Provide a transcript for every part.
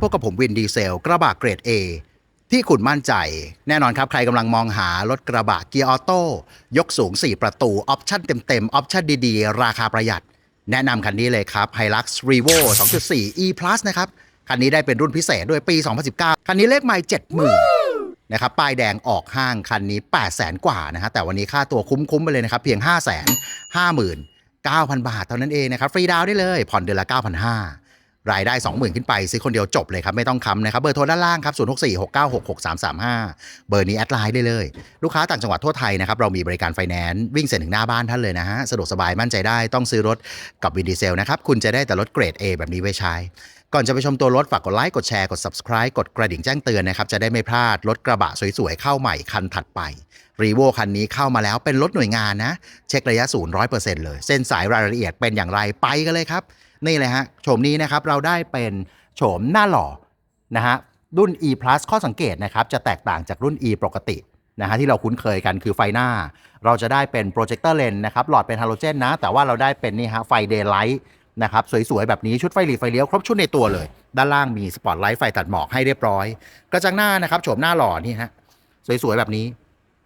พบกับผมวินดีเซล กระบะเกรด A ที่คุณมั่นใจ แน่นอนครับ ใครกำลังมองหารถกระบะเกียร์ออโต้ยกสูง 4 ประตู ออปชั่นเต็มๆ ออปชั่นดีๆ ราคาประหยัด แนะนำคันนี้เลยครับ Hilux Revo 2.4 E Plus นะครับ คันนี้ได้เป็นรุ่นพิเศษด้วยปี 2019 คันนี้เลขไม่70,000นะครับป้ายแดงออกห้างคันนี้ 8 0 0แสนกว่านะฮะแต่วันนี้ค่าตัวคุ้มๆไปเลยนะครับเพียง 5 5 0 0 0 9,000 บาทเท่านั้นเองนะครับฟรีดาวน์ได้เลยผ่อนเดือนละ 9,500 รายได้ 20,000 ขึ้นไป ซื้อคนเดียวจบเลยครับ ไม่ต้องค้ำนะครับ เบอร์โทรด้านล่างครับ 0646966335 เบอร์นี้แอดไลน์ได้เลย ลูกค้าต่างจังหวัดทั่วไทยนะครับ เรามีบริการไฟแนนซ์วิ่งเสร็จถึงหน้าบ้านท่านเลยนะฮะ สะดวกสบายมั่นใจได้ต้องซื้อรถกับวินดีเซลนะครับ คุณจะได้แต่รถเกรด A แบบนี้ไว้ใช้ ก่อนจะไปชมตัวรถฝากกดไลค์กดแชร์กด subscribe กดกระดิ่งแจ้งเตือนนะครับจะได้ไม่พลาดรถกระบะสวยๆเข้าใหม่คันถัดไปรีโวคันนี้เข้ามาแล้วเป็นรถหน่วยงานนะ เช็คระยะศูนย์ร้อยเปอร์เซ็นต์เลย เส้นสายรายละเอียดเป็นอย่างไรไปกันเลยครับ นี่เลยฮะโฉมนี้นะครับเราได้เป็นโฉมหน้าหล่อนะฮะรุ่น E Plus ข้อสังเกตนะครับจะแตกต่างจากรุ่น E ปกตินะฮะที่เราคุ้นเคยกันคือไฟหน้า เราจะได้เป็นโปรเจคเตอร์เลนนะครับหลอดเป็นฮาโลเจนนะ แต่ว่าเราได้เป็นนี่ฮะไฟเดย์ไลท์นะครับสวย ๆ แบบนี้ชุดไฟหลีไฟเลี้ยว ครบชุดในตัวเลย ด้านล่างมีสปอตไลท์ไฟตัดหมอกให้เรียบร้อย กระจังหน้านะครับโฉมหน้าหล่อนี่ฮะสวย ๆ แบบนี้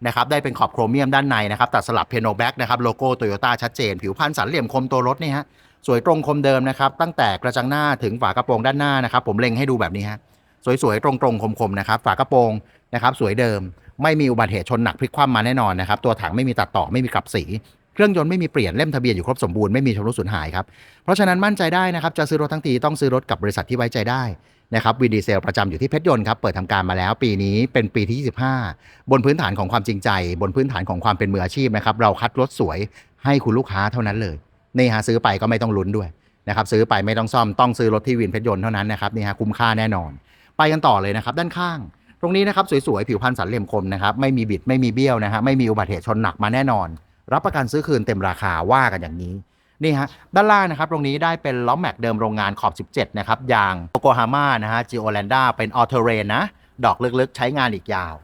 นะครับได้เป็นขอบโครเมียมด้านในนะครับตัดสลับเพโนแบ็กนะครับโลโก้โตโยต้าชัดเจน ผิวพันธ์สันเหลี่ยมคมตัวรถนี่ฮะ สวยตรงคมเดิมนะครับ ตั้งแต่กระจังหน้าถึงฝากระโปรงด้านหน้านะครับ ผมเล็งให้ดูแบบนี้ฮะสวยๆตรงๆคมๆนะครับ ฝากระโปรงนะครับ สวยเดิม ไม่มีอุบัติเหตุชนหนักพลิกคว่ำมาแน่นอนนะครับ ตัวถังไม่มีตัดต่อไม่มีกลับสี เครื่องยนต์ไม่มีเปลี่ยนเล่มทะเบียนอยู่ครบสมบูรณ์ไม่มีชำรุดสูญหายครับ เพราะฉะนั้นมั่นใจได้นะครับ จะซื้อรถทั้งทีต้องซื้อรถกับบริษัทที่ไว้ใจได้นะครับวีดีเซลประจำอยู่ที่เพชรยนต์ครับ เปิดทำการมาแล้วปีนี้เป็นปีที่ 25 บนพื้นฐานของความจริงใจ บนพื้นฐานของความเป็นมืออาชีพนะครับ เราคัดรถสวยให้คุณลูกค้าเท่านั้นเลย นี่ฮะซื้อไปก็ไม่ต้องลุ้นด้วยนะครับซื้อไปไม่ต้องซ่อมต้องซื้อรถที่วินเพชรยนต์เท่านั้นนะครับนี่ฮะคุ้มค่าแน่นอน ไปกันต่อเลยนะครับด้านข้าง ตรงนี้นะครับสวยๆผิวพรรณสันเหลี่ยมคมนะครับไม่มีบิดไม่มีเบี้ยวนะฮะไม่มีอุบัติเหตุชนหนักมาแน่นอน รับประกันซื้อคืนเต็มราคาว่ากันอย่างนี้นี่ฮะด้านล่างนะครับตรงนี้ได้เป็นล้อแม็กเดิมโรงงานขอบ 17 นะครับยางโกโกฮาม่านะฮะจิโอแลนด้าเป็นออเทเรนนะดอกลึกๆ ใช้งานอีกยาว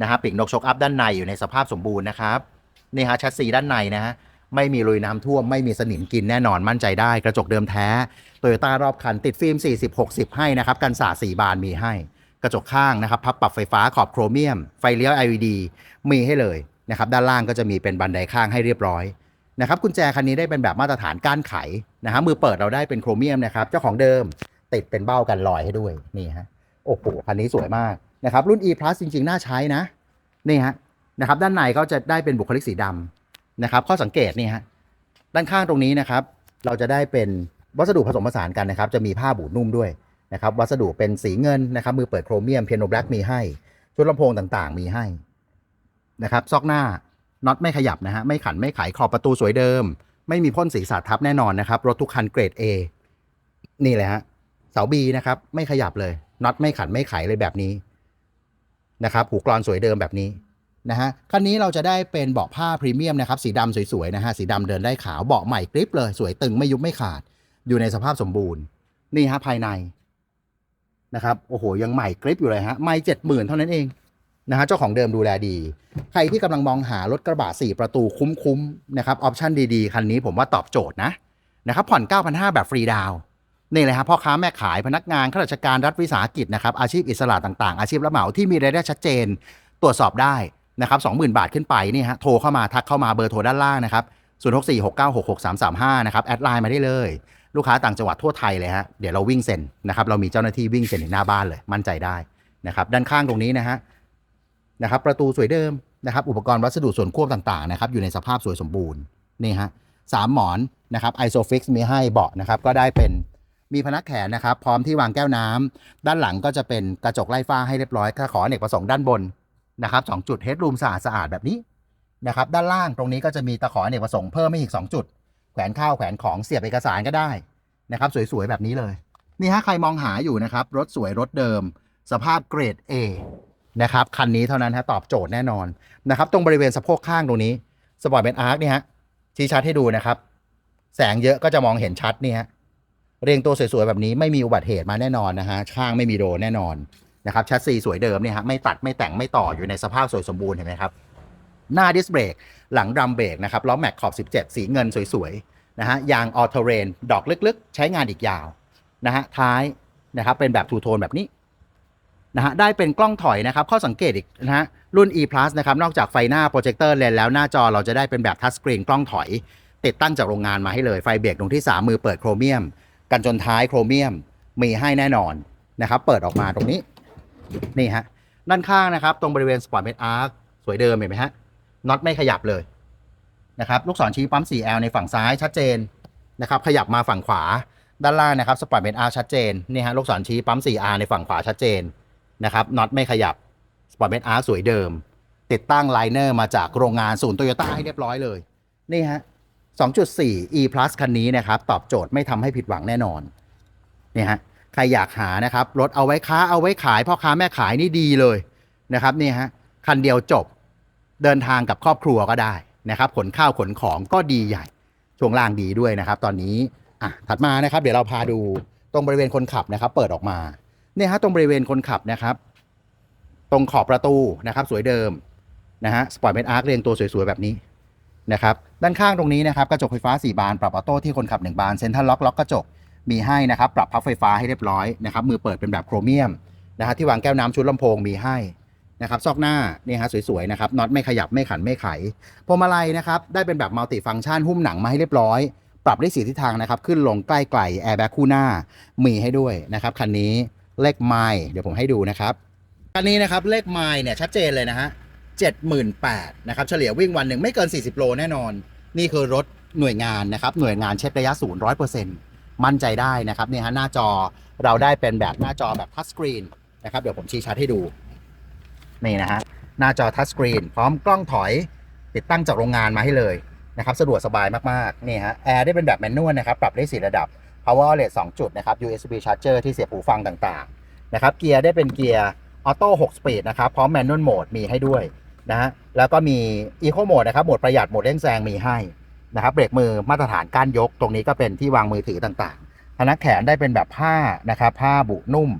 นะฮะปีกนกชกอัพด้านในอยู่ในสภาพสมบูรณ์นะครับนี่ฮะชัดซีด้านในนะฮะ ไม่มีรุยน้ำท่วม ไม่มีสนิมกินแน่นอนมั่นใจได้กระจกเดิมแท้โตโยต้ารอบคันติดฟิล์ม 40-60 ให้นะครับกันสาด4บานมีให้ กระจกข้างนะครับพับปรับไฟฟ้าขอบโครเมียม ไฟเลี้ยว LED มีให้เลยนะครับด้านล่างก็จะมีเป็นบันไดข้างให้เรียบร้อยนะครับกุญแจคันนี้ได้เป็นแบบมาตรฐานก้านไขนะฮะมือเปิดเราได้เป็นโครเมียมนะครับเจ้าของเดิมติดเป็นเบ้ากันลอยให้ด้วยนี่ฮะโอ้โหคันนี้สวยมากนะครับรุ่น E Plus จริงๆ น่าใช้นะนี่ฮะนะครับด้านในก็จะได้เป็นบุคลิกสีดำ นะครับ ข้อสังเกตนี่ฮะด้านข้างตรงนี้นะครับ เราจะได้เป็นวัสดุผสมผสานกันนะครับ จะมีผ้าบูดนุ่มด้วยนะครับ วัสดุเป็นสีเงินนะครับ มือเปิดโครเมียมเพียโนแบล็กมีให้ ชุดลำโพงต่างๆ มีให้นะครับ ซอกหน้าน็อตไม่ขยับนะฮะไม่ขันไม่ไขขอบประตูสวยเดิม ไม่มีพ่นสีสาดทับแน่นอนนะครับ รถทุกคันเกรด A นี่เลยฮะเสาบีนะครับ ไม่ขยับเลยน็อตไม่ขันไม่ไขเลยแบบนี้นะครับหูกรอนสวยเดิมแบบนี้ นะฮะคันนี้เราจะได้เป็นเบาะผ้าพรีเมียมนะครับสีดำสวยๆนะฮะสีดำเดินได้ขาวเบาะใหม่กริปเลยสวยตึงไม่ยุบไม่ขาด อยู่ในสภาพสมบูรณ์ นี่ฮะภายในนะครับโอ้โหยังใหม่กริปอยู่เลยฮะไม่เจ็ดหมื่นเท่านั้นเองนะฮะเจ้าของเดิมดูแลดี ใครที่กำลังมองหารถกระบะ4ประตูคุ้มๆนะครับออปชั่นดีๆ คันนี้ผมว่าตอบโจทย์นะนะครับผ่อน 9,500 แบบฟรีดาวน์นี่เลยฮะพ่อค้าแม่ขายพนักงานข้าราชการรัฐวิสาหกิจนะครับอาชีพอิสระต่างๆ อาชีพรับเหมาที่มีรายได้ชัดเจน ตรวจสอบได้ นะครับ20,000บาทขึ้นไปนี่ฮะโทรเข้ามาทักเข้ามาเบอร์โทรด้านล่างนะครับ0646966335นะครับแอดไลน์มาได้เลย ลูกค้าต่างจังหวัดทั่วไทยเลยฮะเดี๋ยวเราวิ่งเซ็นนะครับเรามีเจ้าหน้าที่วิ่งเซ็นหน้าบ้านเลยมั่นใจได้นะครับด้านข้างตรงนี้นะฮะนะครับประตูสวยเดิมนะครับอุปกรณ์วัสดุส่วนควบต่างๆนะครับอยู่ในสภาพสวยสมบูรณ์นี่ฮะสามหมอนนะครับไอโซฟิกมีให้เบาะนะครับก็ได้เป็นมีพนักแขนนะครับ พร้อมที่วางแก้วน้ำด้านหลังก็จะเป็นกระจกไล่ฟ้าให้เรียบร้อยถ้าขอเนกประสงค์ด้านบน นะครับสองจุดเฮดรูมสะอาดสะอาดแบบนี้นะครับด้านล่างตรงนี้ก็จะมีตะขออเนกประสงค์เพิ่มให้อีก 2 จุด แขวนข้าวแขวนของเสียบเอกสารก็ได้นะครับสวยๆแบบนี้เลย นี่ฮะใครมองหาอยู่นะครับ รถสวยรถเดิม สภาพเกรด A นะครับคันนี้เท่านั้นฮะตอบโจทย์แน่นอนนะครับตรงบริเวณสะโพกข้างตรงนี้สปอร์ตเป็นอาร์คนี่ฮะชี้ชัดให้ดูนะครับ แสงเยอะก็จะมองเห็นชัดนี่ฮะเรียงตัวสวยๆแบบนี้ไม่มีอุบัติเหตุมาแน่นอนนะฮะข้างไม่มีโดนแน่นอน นะครับแชสซีสวยเดิมเนี่ยฮะไม่ตัดไม่แต่งไม่ต่ออยู่ในสภาพสวยสมบูรณ์เห็นไหมครับหน้าดิสเบรกหลังดรัมเบรกนะครับล้อแม็กขอบ 17 สีเงินสวยๆนะฮะยางออโตเรนดอกลึกๆ ใช้งานอีกยาวนะฮะท้ายนะครับเป็นแบบทูโทนแบบนี้นะฮะได้เป็นกล้องถอยนะครับ ข้อสังเกตอีกนะฮะรุ่น e plus นะครับ นอกจากไฟหน้าโปรเจคเตอร์เลนแล้วหน้าจอเราจะได้เป็นแบบทัชสกรีนกล้องถอย ติดตั้งจากโรงงานมาให้เลยไฟเบรกตรงที่ 3 มือเปิดโครเมียม กันชนท้ายโครเมียมมีให้แน่นอนนะครับ เปิดออกมาตรงนี้ นี่ฮะ ด้านข้างนะครับ ตรงบริเวณสปอร์ตเม a อาร์คสวยเดิมเห็นไหมฮะน็อตไม่ขยับเลยนะครับลูกศรชี้ปั๊ม 4L ในฝั่งซ้ายชัดเจนนะครับขยับมาฝั่งขวาด้านล่างนะครับสปอร์ตเม a อาร์ชัดเจนนี่ฮะลูกศรชี้ปั๊ม 4R ในฝั่งขวาชัดเจนนะครับน็อตไม่ขยับสปอร์ตเม a อาร์สวยเดิม ติดตั้งไลเนอร์มาจากโรงงานศูนย์โตโยต้าให้เรียบร้อยเลยนี่ฮะ2.4 e plus คันนี้นะครับ ตอบโจทย์ไม่ทำให้ผิดหวังแน่นอนนี่ฮะ ใครอยากหานะครับรถเอาไว้ค้าเอาไว้ขายพ่อค้าแม่ขายนี่ดีเลยนะครับนี่ฮะคันเดียวจบเดินทางกับครอบครัวก็ได้นะครับขนข้าวขนของก็ดีใหญ่ช่วงล่างดีด้วยนะครับ ตอนนี้อะถัดมานะครับ เดี๋ยวเราพาดูตรงบริเวณคนขับนะครับ เปิดออกมาเนี่ยฮะตรงบริเวณคนขับนะครับ ตรงขอบประตูนะครับ สวยเดิมนะฮะสปอร์ตเมทอาร์คเรียงตัวสวยๆแบบนี้นะครับ ด้านข้างตรงนี้นะครับ กระจกไฟฟ้า 4 บาน ปรับออโต้ที่คนขับ 1 บานเซ็นทรัลล็อกล็อกกระจก มีให้นะครับปรับพับไฟฟ้าให้เรียบร้อยนะครับมือเปิดเป็นแบบโครเมียมนะฮะที่วางแก้วน้ำชุดลำโพงมีให้นะครับซอกหน้านี่ฮะสวยๆนะครับน็อตไม่ขยับไม่ขันไม่ไขพวงมาลัยนะครับได้เป็นแบบมัลติฟังก์ชันหุ้มหนังมาให้เรียบร้อย ปรับได้สีทิศทางนะครับขึ้นลงใกล้ไกลแอร์แบ็กคู่หน้ามีให้ด้วยนะครับคันนี้เลขไมล์เดี๋ยวผมให้ดูนะครับคันนี้นะครับเลขไมล์เนี่ยชัดเจนเลยนะฮะ78,000นะครับเฉลี่ยวิ่งวันหนึ่งไม่เกิน 40 โลแน่นอน นี่คือรถหน่วยงานนะครับหน่วยงานเช็คระยะศูนย์ร้อยเปอร์เซ็นต์ มั่นใจได้นะครับเนี่ยฮะหน้าจอเราได้เป็นแบบหน้าจอแบบทัชสกรีนนะครับเดี๋ยวผมชี้ชัดให้ดูนี่นะฮะหน้าจอทัชสกรีนพร้อมกล้องถอยติดตั้งจากโรงงานมาให้เลยนะครับสะดวกสบายมากๆนี่ฮะแอร์ได้เป็นแบบแมนนวลนะครับปรับได้สี่ระดับ power outlet 2จุดนะครับ USB charger ที่เสียบหูฟังต่างๆนะครับเกียร์ได้เป็นเกียร์ออโต้6สปีดนะครับพร้อมแมนนวลโหมดมีให้ด้วยนะฮะแล้วก็มี Eco Mode นะครับโหมดประหยัดโหมดเร่งแซงมีให้ นะครับเบรกมือมาตรฐานก้านยก ตรงนี้ก็เป็นที่วางมือถือต่างๆพนักแขนได้เป็นแบบผ้านะครับผ้าบุนุ่ม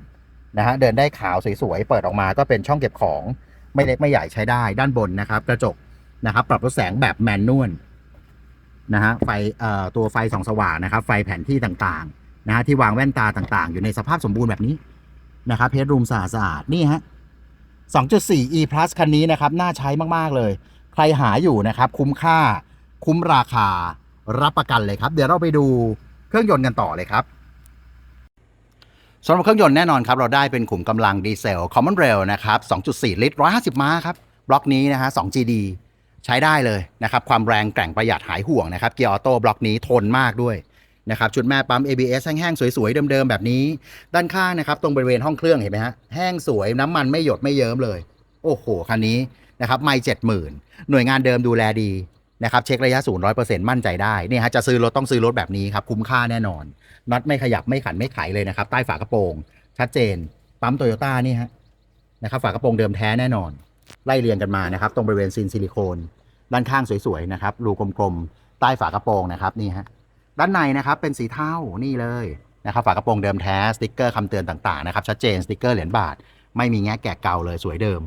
นะฮะเดินได้ขาวสวยๆเปิดออกมาก็เป็นช่องเก็บของไม่เล็กไม่ใหญ่ใช้ได้ด้านบนนะครับ กระจกนะครับ ปรับลดแสงแบบแมนนวลนะฮะไฟเอ่อตัวไฟส่องสว่างนะครับ ไฟแผนที่ต่างๆนะฮะที่วางแว่นตาต่างๆ อยู่ในสภาพสมบูรณ์แบบนี้นะครับเพจรูมสะอาดๆนี่ฮะ 2.4 e plus คันนี้นะครับ น่าใช้มาก ๆ เลย ใครหาอยู่นะครับ คุ้มค่า คุ้มราคารับประกันเลยครับ เดี๋ยวเราไปดูเครื่องยนต์กันต่อเลยครับสำหรับเครื่องยนต์แน่นอนครับ เราได้เป็นขุมกำลังดีเซล Common Rail นะครับ 2.4 ลิตร 150 ม้าครับ บล็อกนี้นะฮะ 2GD ใช้ได้เลยนะครับ ความแรงแกร่งประหยัดหายห่วงนะครับ เกียร์ออโต้บล็อกนี้ทนมากด้วยนะครับชุดแม่ปั๊ม ABS แห้งๆ สวยๆ เดิมๆ แบบนี้ ด้านข้างนะครับ ตรงบริเวณห้องเครื่องเห็นไหมฮะ แห้งสวยน้ำมันไม่หยดไม่เยิ้มเลย โอ้โห คันนี้นะครับไม่เจ็ดหมื่นหน่วยงานเดิมดูแลดี นะครับเช็คระยะศูนย์ร้อยเปอร์เซ็นต์มั่นใจได้เนี่ยฮะจะซื้อรถต้องซื้อรถแบบนี้ครับคุ้มค่าแน่นอนน็อตไม่ขยับไม่ขันไม่ไขเลยนะครับใต้ฝากระโปรง ชัดเจน ปั๊มโตโยต้านี่ฮะนะครับฝากระโปรงเดิมแท้แน่นอน ไล่เรียงกันมานะครับตรงบริเวณซินซิลิโคนด้านข้างสวยๆนะครับรูกลมๆใต้ฝากระโปรงนะครับนี่ฮะด้านในนะครับเป็นสีเทานี่เลยนะครับฝากระโปรงเดิมแท้สติกเกอร์คำเตือนต่างๆนะครับชัดเจนสติกเกอร์เหรียญบาท ไม่มีแงะแกะเก่าเลยสวยเดิม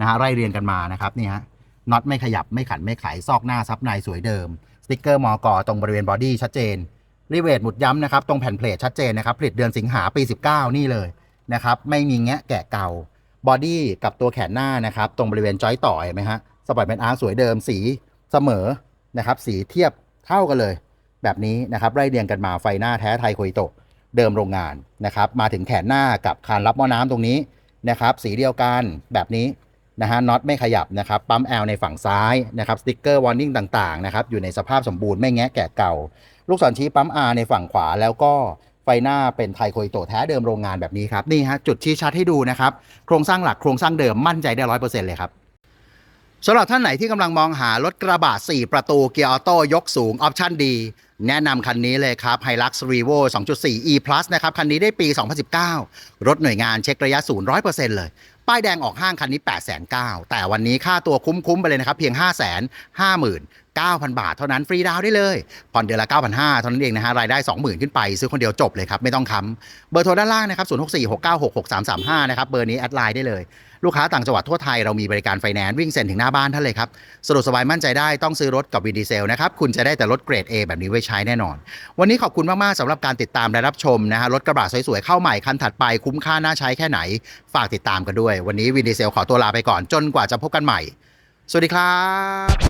นะฮะไล่เรียงกันมานะครับนี่ฮะ น็อตไม่ขยับไม่ขันไม่ไขซอกหน้าซับในสวยเดิม สติกเกอร์มอกอตรงบริเวณบอดี้ชัดเจนรีเวทหมุดย้ำนะครับ ตรงแผ่นเพลทชัดเจนนะครับ ผลิตเดือนสิงหาปี 19 นี่เลยนะครับ ไม่มีแงะแกะเก่าบอดี้กับตัวแขนหน้านะครับ ตรงบริเวณจอยต่อเห็นไหมฮะสปอร์ตเป็นอาร์สวยเดิมสีเสมอนะครับ สีเทียบเท่ากันเลย แบบนี้นะครับไล่เรียงกันมาไฟหน้าแท้ไทยโคยโตเดิมโรงงานนะครับ มาถึงแขนหน้ากับคานรับหม้อน้ำตรงนี้นะครับ สีเดียวกันแบบนี้ นะฮะน็อตไม่ขยับนะครับปั๊มแอลในฝั่งซ้ายนะครับสติ๊กเกอร์วอร์นิ่งต่างๆนะครับอยู่ในสภาพสมบูรณ์ไม่แงะแกะเก่า ลูกศรชี้ปั๊ม R ในฝั่งขวาแล้วก็ไฟหน้าเป็นไทโคยโตแท้เดิมโรงงานแบบนี้ครับนี่ฮะจุดชี้ชัดให้ดูนะครับโครงสร้างหลักโครงสร้างเดิมมั่นใจได้ร้อยเปอร์เซ็นต์เลยครับสำหรับท่านไหนที่กำลังมองหารถกระบะ 4 ประตูเกียร์ออโต้ยกสูง ออปชั่นดี แนะนำคันนี้เลยครับ Hilux Revo 2.4 e plus นะครับ คันนี้ได้ปี 2019 รถหน่วยงานเช็คระยะศูนย์100%เลย ป้ายแดงออกห้างคันนี้8,900แต่วันนี้ค่าตัวคุ้มๆไปเลยนะครับ เพียง 9,000 บาทเท่านั้นฟรีดาวน์ได้เลยผ่อนเดือนละ9,500เท่านั้นเองนะฮะรายได้ 20,000 ขึ้นไป ซื้อคนเดียวจบเลยครับ ไม่ต้องค้ำเบอร์โทรด้านล่างนะครับ0646966335นะครับเบอร์นี้แอดไลน์ได้เลยลูกค้าต่างจังหวัดทั่วไทยเรามีบริการไฟแนนซ์วิ่งเซ็นถึงหน้าบ้านท่านเลยครับสะดวกสบายมั่นใจได้ต้องซื้อรถกับวินดีเซลนะครับคุณจะได้แต่รถเกรด A แบบนี้ไว้ใช้แน่นอน วันนี้ขอบคุณมาก ๆสำหรับการติดตามและรับชมนะฮะรถกระบะสวย ๆ เข้าใหม่คันถัดไปคุ้มค่าน่าใช้แค่ไหน ฝากติดตามกันด้วย วันนี้วินดีเซลขอตัวลาไปก่อนจนกว่าจะพบกันใหม่ สวัสดีครับ